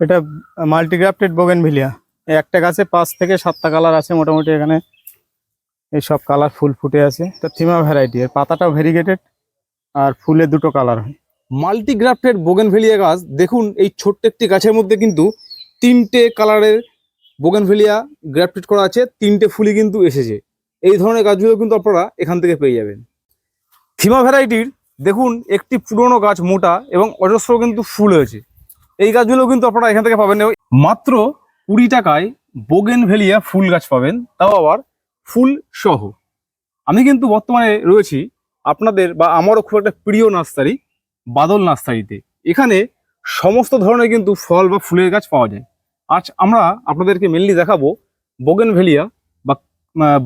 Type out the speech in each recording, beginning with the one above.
এটা multi-grafted bougainvillea একটা গাছে পাঁচ থেকে সাতটা কালার আছে মোটামুটি এখানে। এই সব কালার ফুল ফুটে আছে। তো থিমা ভ্যারাইটি এর পাতাটাও ভেরিগেটেড আর ফুলে দুটো কালার হয়। মাল্টিগ্রাফটেড বোগেনভেলিয়া গাছ, দেখুন এই ছোট্ট একটি গাছের মধ্যে কিন্তু তিনটে কালারের বোগেনভেলিয়া গ্রাফটেড করা আছে, তিনটে ফুলই কিন্তু এসেছে। এই ধরনের গাছগুলো কিন্তু আপনারা এখান থেকে পেয়ে যাবেন। থিমা ভ্যারাইটির দেখুন একটি পুরনো গাছ মোটা এবং অজস্র কিন্তু ফুল হয়েছে। এই গাছগুলো কিন্তু আপনারা এখান থেকে পাবেন। মাত্র কুড়ি টাকায় বোগেন ভেলিয়া ফুল গাছ পাবেন, তাও আবার ফুল সহ। আমি কিন্তু বর্তমানে রয়েছি আপনাদের বা আমারও খুব একটা প্রিয় নার্সারি, বাদল নার্সারিতে। এখানে সমস্ত ধরনের কিন্তু ফল বা ফুলের গাছ পাওয়া যায়। আজ আমরা আপনাদেরকে মেনলি দেখাবো বোগেন ভেলিয়া বা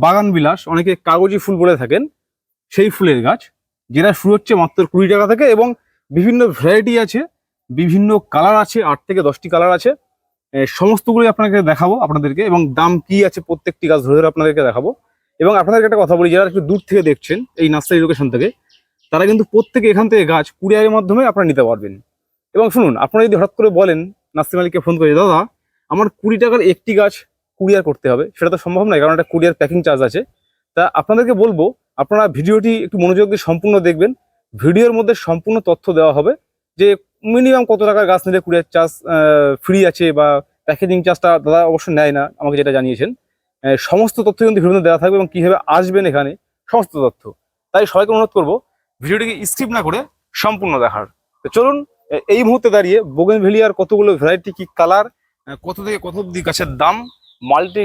বাগান বিলাস অনেকে কাগজি ফুল বলে থাকেন, সেই ফুলের গাছ, যেটা শুরু হচ্ছে মাত্র কুড়ি টাকা থেকে এবং বিভিন্ন ভ্যারাইটি আছে। বিভিন্ন কালার আছে, আট থেকে দশটি কালার আছে। সমস্তগুলোই আপনাকে দেখাবো আপনাদেরকে এবং দাম কি আছে প্রত্যেকটি গাছ ধরে ধরে আপনাদেরকে দেখাবো। এবং আপনাদেরকে একটা কথা বলি, যারা একটু দূর থেকে দেখছেন এই নার্সারি লোকেশন থেকে, তারা কিন্তু প্রত্যেকে এখান থেকে গাছ কুরিয়ারের মাধ্যমে আপনারা নিতে পারবেন। এবং শুনুন, আপনারা যদি হঠাৎ করে বলেন নার্সারি মালিককে ফোন করে, দাদা, আমার কুড়ি টাকার একটি গাছ কুরিয়ার করতে হবে। সেটা তো সম্ভব নয়, কারণ একটা কুরিয়ার প্যাকিং চার্জ আছে। তা আপনাদেরকে বলব, আপনারা ভিডিওটি একটু মনোযোগ দিয়ে সম্পূর্ণ দেখবেন। ভিডিওর মধ্যে সম্পূর্ণ তথ্য দেওয়া হবে যে মিনিমাম কত টাকার গাছ নিলে কুরিয়ার চার্জ ফ্রি আছে বা প্যাকেজিং চার্জটা দাদা অবশ্য নেয় না আমাকে যেটা জানিয়েছেন। সমস্ত তথ্য কিন্তু ভিডিওতে দেওয়া থাকবে এবং কীভাবে আসবেন এখানে সমস্ত তথ্য। তাই সবাইকে অনুরোধ করব ভিডিওটিকে স্কিপ না করে সম্পূর্ণ দেখার। তো চলুন এই মুহূর্তে দাঁড়িয়ে বোগেনভেলিয়ার কতগুলো ভ্যারাইটি কি কালার কত থেকে কত অব্দি গাছের দাম মাল্টি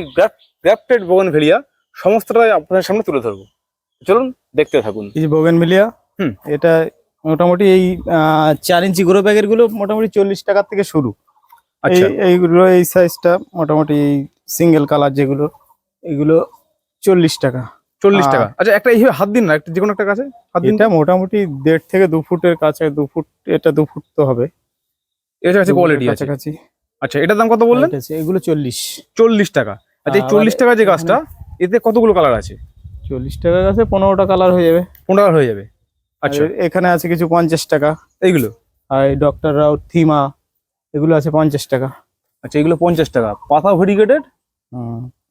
গ্রাফটেড বোগেনভেলিয়া সমস্তটাই আপনাদের সামনে তুলে ধরবো। চলুন দেখতে থাকুন। এই যে বোগেনভিলিয়া হুম। এটা মোটামুটি এই চার ইঞ্চি গ্রো ব্যাগেরগুলো মোটামুটি চল্লিশ টাকার থেকে শুরু। আচ্ছা। এই- এইগুলো এই সাইজটা মোটামুটি সিঙ্গেল কালার যেগুলো এগুলো চল্লিশ টাকা। চল্লিশ টাকা। আচ্ছা একটা এইভাবে হাত দিন না একটা যে কোনো একটা হাত এটা মোটামুটি দেড় থেকে দু ফুটের কাছে দু ফুট এটা দু ফুট তো হবে। এটা কাছে কোয়ালিটি কাছাকাছি। আচ্ছা এটার দাম কত বললেন? এগুলো চল্লিশ। চল্লিশ টাকা। আচ্ছা এই চল্লিশ টাকা যে গাছটা এতে কতগুলো কালার আছে? চল্লিশ টাকা গাছে পনেরোটা কালার হয়ে যাবে। পনেরো হয়ে যাবে। আচ্ছা। এখানে আছে কিছু পঞ্চাশ টাকা। এইগুলো? আর ডক্টর রাও থিমা এগুলো আছে পঞ্চাশ টাকা। আচ্ছা এগুলো পঞ্চাশ টাকা। পাতা ভেরিগেটেড।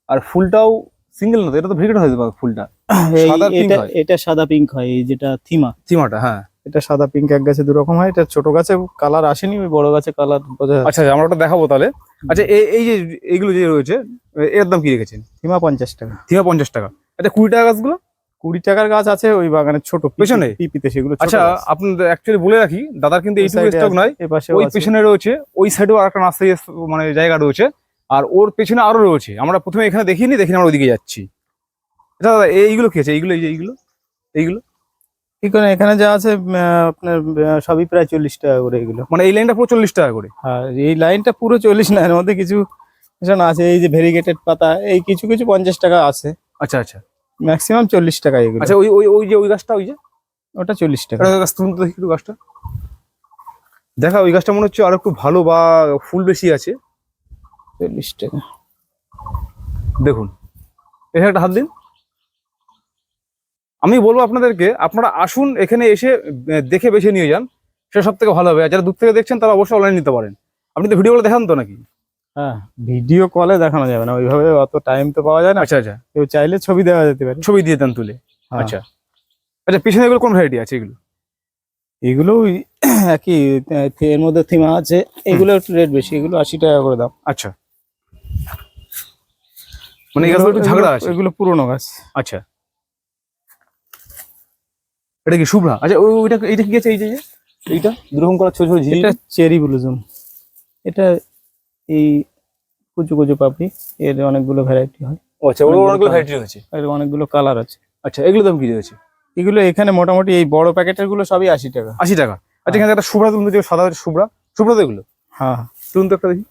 আর ফুলটাও সিঙ্গেল না এটা তো ভেরিগেট হয়ে যাবে ফুলটা। সাদা এটা হয়। এটা সাদা পিঙ্ক হয় এই যেটা থিমা। থিমাটা হ্যাঁ। এটা সাদা পিঙ্ক এক গাছে দু রকম হয় এটা ছোট গাছে কালার আসেনি ওই বড় গাছে কালার বোঝা আচ্ছা আচ্ছা, আমরা ওটা দেখাবো তাহলে। আচ্ছা এই এই যে এইগুলো যে রয়েছে এর দাম কি রেখেছেন? থিমা পঞ্চাশ টাকা। থিমা পঞ্চাশ টাকা। আচ্ছা কুড়ি টাকা গাছগুলো? কুড়ি টাকার গাছ আছে ওই বাগানের ছোট পেছনে? পিপিতে সেগুলো আচ্ছা। আপনাদের অ্যাকচুয়ালি বলে রাখি দাদার কিন্তু এইটুকু স্টক নয় ওই। পেছনে রয়েছে ওই সাইডেও আর একটা নার্সারি মানে জায়গা রয়েছে আর ওর পেছনে আরও রয়েছে। আমরা প্রথমে এখানে দেখিনি দেখিনি আমরা ওইদিকে যাচ্ছি। আচ্ছা দাদা এইগুলো কি আছে? এইগুলো এই যে এইগুলো এইগুলো? কি করে এখানে যা আছে আপনার সবই প্রায় চল্লিশ টাকা করে এগুলো। মানে এই লাইনটা পুরো চল্লিশ টাকা করে? আর এই লাইনটা পুরো চল্লিশ না এর মধ্যে কিছু কিছু আছে এই যে ভেরিগেটেড পাতা এই কিছু কিছু পঞ্চাশ টাকা আছে। আচ্ছা আচ্ছা। ম্যাক্সিমাম চল্লিশ টাকা এগুলো। আচ্ছা ওই ওই ওই যে ওই গাছটা ওই যে? ওটা চল্লিশ টাকা। গাছ তুলুন তো দেখি একটু গাছটা। দেখা ওই গাছটা মনে হচ্ছে আর একটু ভালো বা ফুল বেশি আছে। চল্লিশ টাকা। দেখুন। এখানে একটা হাত দিন। আমি বলব আপনাদেরকে আপনারা আসুন এখানে এসে দেখে বেছে নিয়ে যান। সেটা সব থেকে ভালো হবে। আর যারা দূর থেকে দেখছেন তারা অবশ্যই অনলাইন নিতে পারেন। আপনি তো ভিডিওগুলো দেখান তো নাকি? হ্যাঁ ভিডিও কলে দেখানো যাবে না ওইভাবে অত টাইম তো পাওয়া যায় না। আচ্ছা আচ্ছা। কেউ চাইলে ছবি দেওয়া যেতে পারে। ছবি দিয়ে দেন তুলে। হ্যাঁ। আচ্ছা। আচ্ছা পিছনে এগুলো কোন ভ্যারাইটি আছে এগুলো? এগুলো একই এর মধ্যে থিমা আছে। এগুলো একটু রেট বেশি এগুলো আশি টাকা করে দাম। আচ্ছা। মানে এই গাছগুলো একটু ঝাগড়া আছে? এগুলো পুরোনো গাছ। আচ্ছা। এটা কি শুভ্রা? আচ্ছা ওই ওইটা এইটা কি আছে এই যে এইটা? দুরকম করা ছোট ছোট ঝিল। এটা চেরি ব্লুজুম এটা এই কুচু কুচু পাপড়ি এর অনেকগুলো ভ্যারাইটি হয়। আচ্ছা ওর অনেকগুলো ভ্যারাইটি রয়েছে? এর অনেকগুলো কালার আছে। আচ্ছা এগুলো দাম কি রয়েছে? এগুলো এখানে মোটামুটি এই বড় প্যাকেটেরগুলো সবই আশি টাকা। আশি টাকা। আচ্ছা এখানে একটা শুভ্রা তুলুন তো, যে সাদা শুভ্রা। শুভ্রা তো এগুলো? হ্যাঁ। তুলুন তো একটা দেখি।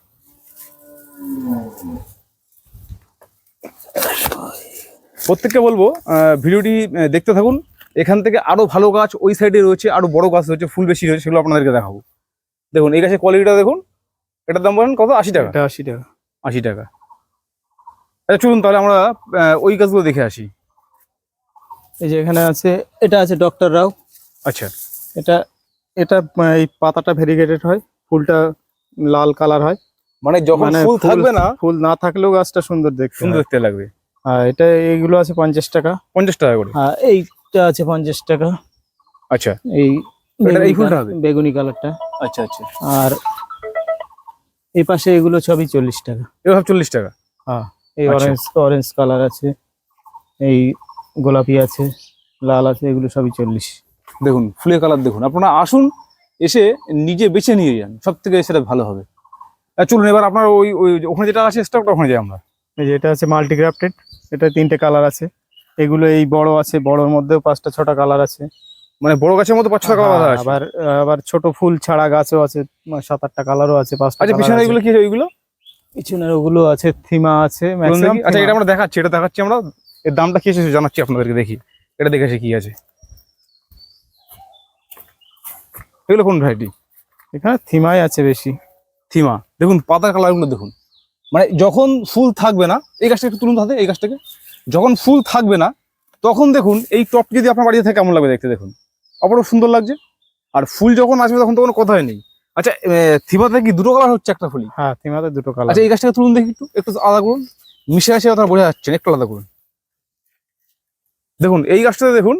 প্রত্যেককে বলব ভিডিওটি দেখতে থাকুন। এখান থেকে আরও ভালো গাছ ওই সাইডে রয়েছে আরও বড় গাছ রয়েছে ফুল বেশি রয়েছে সেগুলো আপনাদেরকে দেখাবো। দেখুন এই গাছের কোয়ালিটিটা দেখুন। এটার দাম বলেন কত? আশি টাকা। এটা আশি টাকা। আশি টাকা। আচ্ছা চলুন তাহলে আমরা ওই গাছগুলো দেখে আসি। এই যে এখানে আছে এটা আছে ডক্টর রাও। আচ্ছা। এটা এটা এই পাতাটা ভেরিগেটেড হয় ফুলটা লাল কালার হয়। মানে যখন মানে ফুল থাকবে না ফুল না থাকলেও গাছটা সুন্দর দেখতে সুন্দর দেখতে লাগবে। আর এটা এইগুলো আছে পঞ্চাশ টাকা। পঞ্চাশ টাকা করে? আর এইটা আছে পঞ্চাশ টাকা। আচ্ছা। এই ফুলটা হবে? বেগুনি কালারটা আচ্ছা আচ্ছা। আর এই পাশে এগুলো সবই চল্লিশ টাকা। এবার চল্লিশ টাকা? হ্যাঁ এই। অরেঞ্জ অরেঞ্জ কালার আছে এই গোলাপি আছে লাল আছে এগুলো সবই চল্লিশ। দেখুন ফুলের কালার দেখুন। আপনারা আসুন এসে নিজে বেছে নিয়ে যান সব থেকে সেটা ভালো হবে। চলুন এবার আপনার ওই ওই ওখানে যেটা আছে স্টকটা ওখানে যাই আমরা। এই যে এটা আছে মাল্টিগ্রাফটেড এটা তিনটে কালার আছে। এগুলো এই বড় আছে বড়র মধ্যেও পাঁচটা ছটা কালার আছে। মানে বড় গাছের মতো পাঁচ ছটা কালার আছে? আবার আবার ছোট ফুল ছাড়া গাছও আছে সাত আটটা কালারও আছে পাঁচটা আচ্ছা পিছনে এগুলো কি ওইগুলো পিছনের ওগুলো আছে থিমা আছে দেখি। আচ্ছা এটা আমরা দেখাচ্ছি এটা দেখাচ্ছি আমরা। এর দামটা কি এসেছে জানাচ্ছি আপনাদেরকে দেখি। এটা দেখে আসি কি আছে। এগুলো কোন ভ্যারাইটি এখানে থিমাই আছে বেশি। থিমা। দেখুন পাতার কালারগুলো দেখুন। মানে যখন ফুল থাকবে না এই গাছটা একটু তুলুন হাতে এই গাছটাকে। যখন ফুল থাকবে না তখন দেখুন এই টপ যদি আপনার বাড়িতে থাকে কেমন লাগবে দেখতে দেখুন। অপরূপ সুন্দর লাগছে। আর ফুল যখন আসবে তখন তো কোনো কথাই নেই। আচ্ছা থিমাতে কি দুটো কালার হচ্ছে একটা ফুলই? হ্যাঁ থিমাতে দুটো কালার আচ্ছা এই গাছটাকে তুলুন দেখি একটু একটু আলাদা করুন। মিশে আসে কথা বোঝা যাচ্ছে না একটু আলাদা করুন। দেখুন এই গাছটাতে দেখুন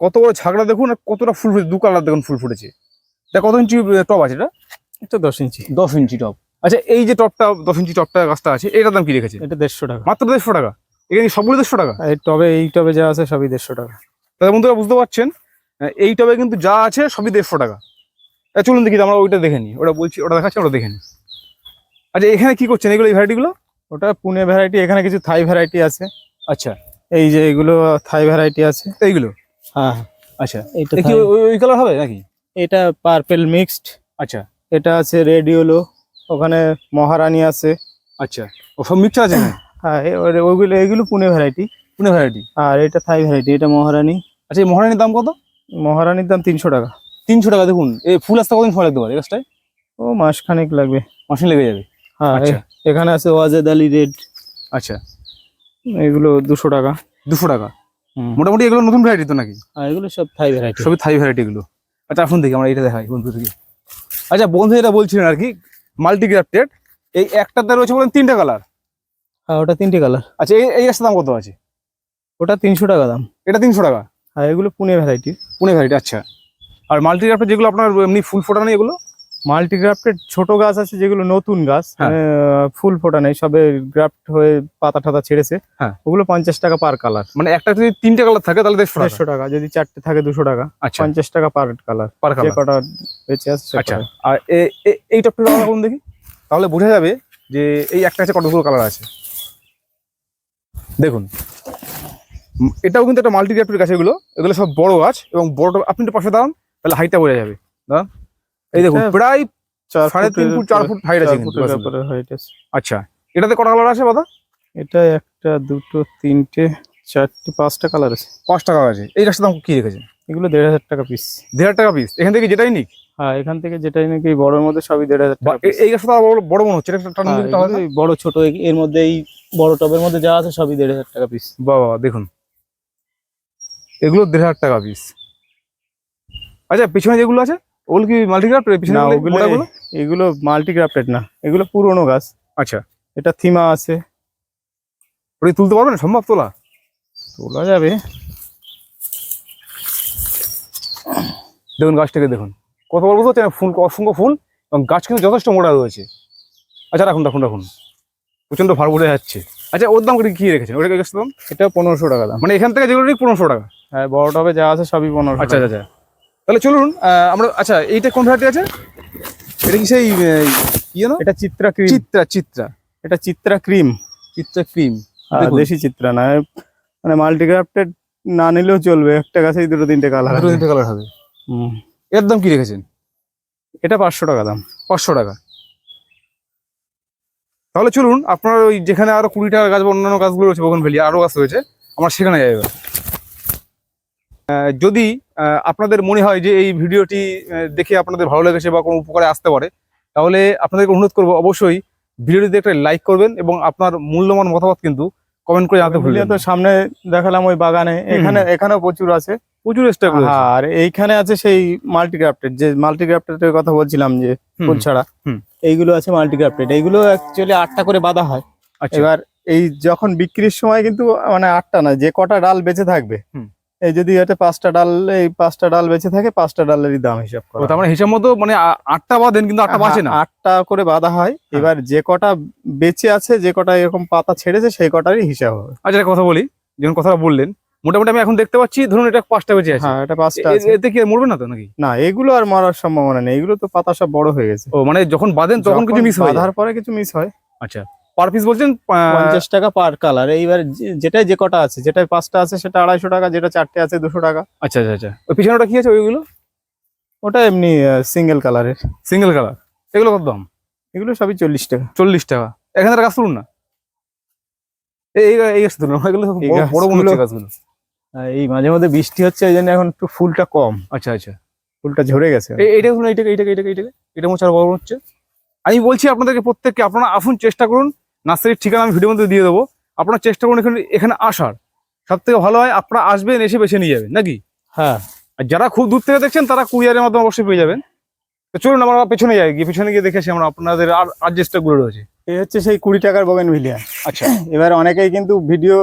কত বড় ঝাগড়া দেখুন আর কতটা ফুল ফুটেছে দু কালার দেখুন ফুল ফুটেছে। এটা কত ইঞ্চি টপ আছে এটা? এটা দশ ইঞ্চি। দশ ইঞ্চি টপ আচ্ছা এই যে টপটা দশ ইঞ্চি টপটা গাছটা আছে এটার দাম কি রেখেছে? এটা দেড়শো টাকা। মাত্র দেড়শো টাকা? এখানে সবগুলো দেড়শো টাকা? এই টবে এই টবে যা আছে সবই দেড়শো টাকা। তাহলে বন্ধুরা বুঝতে পারছেন এই টবে কিন্তু যা আছে সবই দেড়শো টাকা। চলুন দেখি আমরা ওইটা দেখে নিই। ওটা বলছি ওটা দেখাচ্ছি ওটা দেখে নিই। আচ্ছা এখানে কি করছেন? এগুলো এই ভ্যারাইটিগুলো ওটা পুনে ভ্যারাইটি এখানে কিছু থাই ভ্যারাইটি আছে। আচ্ছা। এই যে এগুলো থাই ভ্যারাইটি আছে। এইগুলো? হ্যাঁ। আচ্ছা। এইটা এ কি ওই- কালার হবে নাকি? এটা পার্পেল মিক্সড আচ্ছা। এটা আছে রেডিওলো ওখানে মহারানী আছে। আচ্ছা। ও সব মিক্সচার আছে? হ্যাঁ ওগুলো এগুলো পুনে ভ্যারাইটি পুনে ভ্যারাইটি আর এটা থাই ভ্যারাইটি এটা মহারানী। আচ্ছা এই মহারানীর দাম কত? মহারানীর দাম তিনশো টাকা। তিনশো টাকা দেখুন এই ফুল আসতে কতদিন সময় লাগতে পারে গাছটায়? ও মাস খানেক লাগবে। মাসিন লেগে যাবে? হ্যাঁ আচ্ছা। এ- এখানে আছে ওয়াজেদ আলী রেড। আচ্ছা। এগুলো দুশো টাকা। দুশো টাকা। মোটামুটি এগুলো নতুন ভ্যারাইটি তো নাকি? হ্যাঁ এগুলো সব থাই ভ্যারাইটি সবই থাই ভ্যারাইটি গুলো আচ্ছা আসুন দেখি আমরা এটা দেখাই বন্ধু থেকে। আচ্ছা বন্ধু যেটা বলছিলেন আর কি মাল্টি গ্রাফটেড এই একটাতে রয়েছে বলেন তিনটা কালার হ্যাঁ ওটা তিনটে কালার আচ্ছা এই এই গাছটার দাম কত আছে? ওটা তিনশো টাকা দাম। এটা তিনশো টাকা? আর এগুলো পুনে ভ্যারাইটি পুনে ভ্যারাইটি আচ্ছা। আর মাল্টি গ্রাফটেড যেগুলো আপনার এমনি ফুল ফোটা নেই এগুলো? মাল্টিগ্রাফটেড ছোট গাছ আছে যেগুলো নতুন গাছ হ্যাঁ। মানে ফুল ফোটা নেই সবে গ্রাফট হয়ে পাতা টাতা ছেড়েছে। হ্যাঁ। ওগুলো পঞ্চাশ টাকা পার কালার মানে একটা যদি তিনটে কালার থাকে তাহলে দেড়শো টাকা। যদি চারটে থাকে দুশো টাকা। আচ্ছা। পঞ্চাশ টাকা পার কালার পার কালার কটা বেঁচে সে আচ্ছা। আর এ- এ- এই টপটা আমরা করুন দেখি। তাহলে বোঝা যাবে যে এই একটা আছে কতগুলো কালার আছে। দেখুন। এটাও কিন্তু একটা মাল্টি গ্রাফটেড গাছ এগুলো। এগুলো সব বড় গাছ এবং বড় আপনি একটু পাশে দাঁড়ান তাহলে হাইটটা বোঝা যাবে। দাঁড়ান। এই দেখুন প্রায় সাড়ে তিন ফুট চার ফুট হাইট আছে। আচ্ছা এটাতে কটা কালার আছে দাদা এটা একটা দুটো তিনটে চারটে পাঁচটা কালার আছে। পাঁচটা কালার আছে। এই গাছটা দাম কি রেখেছেন? এগুলো দেড় হাজার টাকা পিস দেড় হাজার টাকা পিস এখান থেকে যেটাই নিক। হ্যাঁ এখান থেকে যেটাই নাকি বড়ের মধ্যে সবই দেড় হাজার টাকা এই গাছটা বড়- বড় মনে হচ্ছে। হ্যাঁ, বড় ছোট এর মধ্যে এই বড় টবের মধ্যে যা আছে সবই দেড় হাজার টাকা পিস বাবা দেখুন। এগুলো দেড় হাজার টাকা পিস আচ্ছা পিছনে যেগুলো আছে ওগুলো কি মাল্টিগ্রাফ পিছনে ওগুলো এগুলো মাল্টিগ্রাফটেড না। এগুলো পুরোনো গাছ। আচ্ছা। এটা থিমা আছে। ওটা কি তুলতে পারবেন সম্ভব তোলা? তোলা যাবে। দেখুন গাছটাকে দেখুন। কত বড় বুঝতে পারছেন ফুল অসংখ্য ফুল এবং গাছ কিন্তু যথেষ্ট মোটা রয়েছে। আচ্ছা রাখুন রাখুন রাখুন। প্রচণ্ড ভার বোঝা যাচ্ছে। আচ্ছা ওর দাম কি রেখেছেন? ওটা দাম এটা পনেরোশো টাকা দাম। মানে এখান থেকে যেগুলো পনেরোশো টাকা। বড় টবে যা আছে সবই পনেরোশো আচ্ছা আচ্ছা আচ্ছা। তাহলে চলুন আমরা আচ্ছা এইটা কোন ভ্যারাইটি আছে? এটা কি সেই ইয়ে না এটা চিত্রা ক্রিম। চিত্রা চিত্রা। এটা চিত্রা ক্রিম। চিত্রা ক্রিম। দেশি চিত্রা না মানে মাল্টিগ্রাফটেড না নিলেও চলবে একটা গাছেই দুটো তিনটে কালার দুটো তিনটে কালার হবে। হুম। এর দাম কি রেখেছেন? এটা পাঁচশো টাকা দাম। পাঁচশো টাকা। তাহলে চলুন আপনার ওই যেখানে আরও কুড়ি টাকা গাছ বা অন্যান্য গাছগুলো রয়েছে বগন ভেলি আরও গাছ রয়েছে আমার সেখানে যাই এবার। যদি আহ, আপনাদের মনে হয় যে এই ভিডিওটি দেখে আপনাদের ভালো লেগেছে বা কোনো উপকারে আসতে পারে তাহলে আপনাদেরকে অনুরোধ করব অবশ্যই ভিডিওটিতে একটা লাইক করবেন এবং আপনার মূল্যবান মতামত কিন্তু কমেন্ট করে জানাতে ভুলিয়া ভুলবেন তো সামনে দেখালাম ওই বাগানে এখানে এখানেও প্রচুর আছে। প্রচুর স্টক আর এইখানে আছে সেই মাল্টিগ্রাফটেড যে মাল্টিগ্রাফটেডের কথা বলছিলাম যে ফুল ছাড়া। এইগুলো আছে মাল্টিগ্রাফটেড এইগুলো অ্যাকচুয়ালি আটটা করে বাঁধা হয়। আচ্ছা। এবার এই যখন বিক্রির সময় কিন্তু মানে আটটা না যে কটা ডাল বেঁচে থাকবে। এই যদি এটা পাঁচটা ডাল এই পাঁচটা ডাল বেঁচে থাকে পাঁচটা ডালেরই দাম হিসাব করা তার মানে হিসাব মতো মানে আটটা বাঁধেন কিন্তু আটটা বাঁচে না? হ্যাঁ, আটটা করে বাঁধা হয়। এবার যে কটা বেঁচে আছে যে কটা এরকম পাতা ছেড়েছে সেই কটারই হিসাব হবে। আচ্ছা কথা বলি যখন কথাটা বললেন মোটামুটি আমি এখন দেখতে পাচ্ছি ধরুন এটা পাঁচটা বেঁচে আছে। হ্যাঁ এটা পাঁচটা আছে। এতে কি মরবে না তো নাকি? না এগুলো আর মরার সম্ভাবনা নেই এগুলো তো পাতা সব বড় হয়ে গেছে। ও মানে যখন বাঁধেন তখন কিছু মিস হয়। বাঁধার পরে কিছু মিস হয়। আচ্ছা। পার পিস বলছেন পঞ্চাশ টাকা পার কালার এইবার যেটাই যে কটা আছে যেটাই পাঁচটা আছে সেটা আড়াইশো টাকা যেটা চারটে আছে দুশো টাকা। আচ্ছা আচ্ছা আচ্ছা। ওই পিছনেটা কি আছে ওইগুলো? ওটা এমনি সিঙ্গেল কালারের সিঙ্গেল কালার এগুলো কত দাম? এগুলো সবই চল্লিশ টাকা। চল্লিশ টাকা। এখানে গাছ তুলুন না। এই এই- গাছ তুলুন এগুলো বড়- বড় হচ্ছে গাছগুলো- এই মাঝে মধ্যে বৃষ্টি হচ্ছে এই জন্য এখন একটু ফুলটা কম। আচ্ছা আচ্ছা। ফুলটা ঝরে গেছে। এই এইটা শুনুন এইটাকে এইটাকে এইটাকে এইটাকে এটা মোচার বড় হচ্ছে আমি বলছি আপনাদেরকে প্রত্যেককে আপনারা আসুন চেষ্টা করুন। নার্সারির ঠিকানা আমি ভিডিওর মধ্যে দিয়ে দেবো। আপনারা চেষ্টা করুন এখানে এখানে আসার। সব থেকে ভালো হয় আপনারা আসবেন এসে বেছে নিয়ে যাবেন নাকি? হ্যাঁ। আর যারা খুব দূর থেকে দেখছেন তারা কুরিয়ারের মাধ্যমে অবশ্যই পেয়ে যাবেন। তো চলুন আমরা পেছনে যাই গিয়ে পেছনে গিয়ে দেখেছি আমরা আপনাদের আর আর যে স্টকগুলো রয়েছে। এই হচ্ছে সেই কুড়ি টাকার বগেন ভিলিয়া আচ্ছা। এবার অনেকেই কিন্তু ভিডিও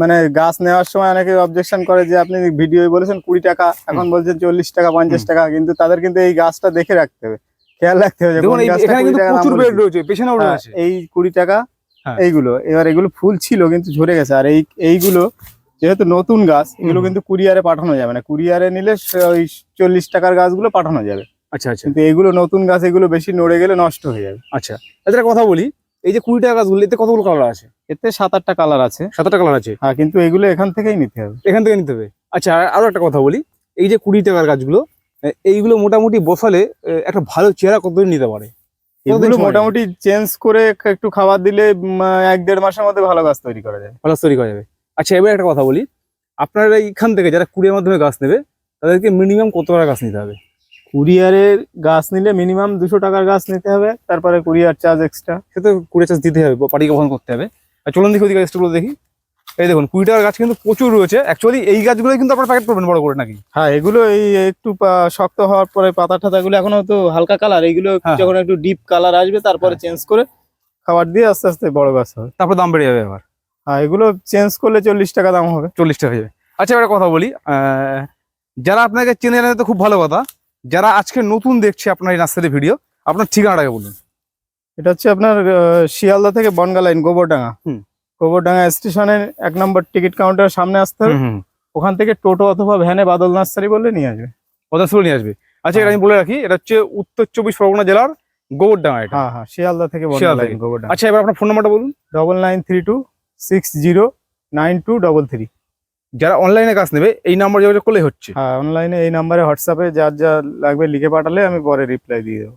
মানে গাছ নেওয়ার সময় অনেকে অবজেকশন করে যে আপনি ভিডিও বলেছেন কুড়ি টাকা এখন বলছেন চল্লিশ টাকা পঞ্চাশ টাকা কিন্তু তাদের কিন্তু এই গাছটা দেখে রাখতে হবে। খেয়াল রাখতে হবে এখানে কিন্তু প্রচুর বেড রয়েছে পেছনেও হ্যাঁ, রয়েছে এই কুড়ি টাকা হ্যাঁ। এইগুলো এবার এগুলো ফুল ছিল কিন্তু ঝরে গেছে আর এই এইগুলো যেহেতু নতুন গাছ এগুলো কিন্তু কুরিয়ারে পাঠানো যাবে না কুরিয়ারে নিলে ওই চল্লিশ টাকার গাছগুলো পাঠানো যাবে। আচ্ছা আচ্ছা। কিন্তু এগুলো নতুন গাছ এগুলো বেশি নড়ে গেলে নষ্ট হয়ে যাবে। আচ্ছা আচ্ছা কথা বলি এই যে কুড়ি টাকা গাছগুলো এতে কতগুলো কালার আছে? এতে সাত আটটা কালার আছে। সাত আটটা কালার আছে? হ্যাঁ কিন্তু এগুলো এখান থেকেই নিতে হবে। এখান থেকে নিতে হবে। আচ্ছা আর- একটা কথা বলি এই যে কুড়ি টাকার গাছগুলো এইগুলো মোটামুটি বসালে একটা ভালো চেহারা কতদিন নিতে পারে? এগুলো মোটামুটি চেঞ্জ করে একটু খাবার দিলে এক দেড় মাসের মধ্যে ভালো গাছ তৈরি করা যায়। ভালো তৈরি করা যাবে। আচ্ছা এবার একটা কথা বলি। আপনারা এইখান থেকে যারা কুড়ির মাধ্যমে গাছ নেবে তাদেরকে মিনিমাম কত টাকা গাছ নিতে হবে? কুরিয়ারের গাছ নিলে মিনিমাম দুশো টাকার গাছ নিতে হবে তারপরে কুরিয়ার চার্জ এক্সট্রা সে তো কুড়ি চাষ দিতে হবে পাটিকে বহন করতে হবে। আর চলুন দেখি ওদিকে গাছগুলো দেখি। এই দেখুন কুড়ি টাকার গাছ কিন্তু প্রচুর রয়েছে। অ্যাকচুয়ালি এই গাছগুলো কিন্তু আপনার প্যাকেট করবেন বড় করে নাকি? হ্যাঁ এগুলো এই একটু শক্ত হওয়ার পরে পাতা টাতা গুলো এখনও তো হালকা কালার এইগুলো হ্যাঁ। যখন একটু ডিপ কালার আসবে তারপরে চেঞ্জ করে খাবার দিয়ে আস্তে আস্তে বড় গাছ হবে। তারপর দাম বেড়ে যাবে আবার হ্যাঁ এগুলো চেঞ্জ করলে চল্লিশ টাকা দাম হবে। চল্লিশ টাকা হয়ে যাবে। আচ্ছা একটা কথা বলি আহ, যারা আপনাকে চেনে জানে তো খুব ভালো কথা। যারা আজকে নতুন দেখছে আপনার এই নার্সারি ভিডিও আপনার ঠিকানাটাকে বলুন। এটা হচ্ছে আপনার শিয়ালদা থেকে বনগা লাইন গোবরডাঙ্গা। হুম। গোবরডাঙ্গা স্টেশনের এক নম্বর টিকিট কাউন্টার সামনে আসতে হবে। ওখান থেকে টোটো অথবা ভ্যানে বাদল নার্সারি বললে নিয়ে আসবে। পদার্থগুলো নিয়ে আসবে। আচ্ছা এটা আমি বলে রাখি এটা হচ্ছে উত্তর চব্বিশ পরগনা জেলার গোবরডাঙ্গা এটা। হ্যাঁ হ্যাঁ শিয়ালদা থেকে। গোবরডাঙ্গা। আচ্ছা এবার আপনার ফোন নাম্বারটা বলুন। Double nine three two six zero nine two double three যারা অনলাইনে কাজ নেবে এই নাম্বার যোগাযোগ করলেই হচ্ছে। হ্যাঁ অনলাইনে এই নাম্বারে হোয়াটসঅ্যাপে যার যা লাগবে লিখে পাঠালে আমি পরে রিপ্লাই দিয়ে দেবো।